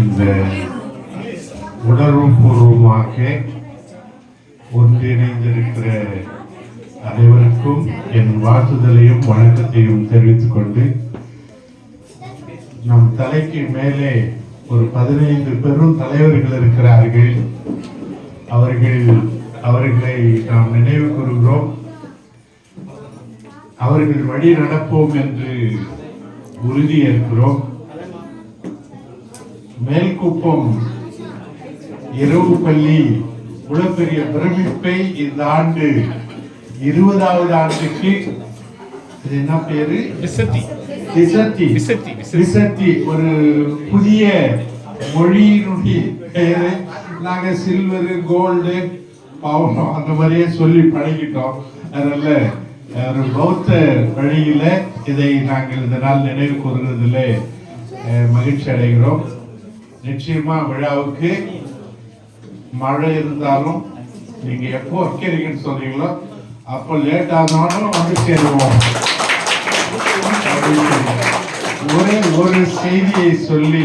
இந்த உணர்வுபூர்வமாக ஒன்றிணைந்திருக்கிற அனைவருக்கும் என் வாழ்த்துதலையும் வணக்கத்தையும் தெரிவித்துக் கொண்டு நம் தலைக்கு மேலே ஒரு பதினைந்து பெரும் தலைவர்கள் இருக்கிறார்கள். அவர்கள் அவர்களை நாம் நினைவு கூறுகிறோம். அவர்கள் வழி நடப்போம் என்று உறுதியேற்கிறோம். மேல்குப்பம் இரவு பள்ளி இவ்வளவு பெரிய பிரமிப்பை இந்த ஆண்டு இருபதாவது ஆண்டுக்கு இது என்ன பேரு? விசத்தி. விசத்தி. விசத்தி, விசத்தி. ஒரு புதிய மொழியினுடைய பெயரு நாங்க சில்வர் கோல்டு பவுனம் அந்த மாதிரியே சொல்லி பழகிட்டோம். அதனால ஒரு பௌத்த வழியில இதை நாங்கள் இந்த நாள் நினைவு கூறுகிறதுல அஹ், மகிழ்ச்சி அடைகிறோம். நிச்சயமா விழாவுக்கு மழை இருந்தாலும் நீங்க எப்போ வைக்கிறீங்கன்னு சொல்றீங்களோ அப்போ லேட் ஆனாலும் வந்து சேருவோம். ஒரே ஒரு செய்தியை சொல்லி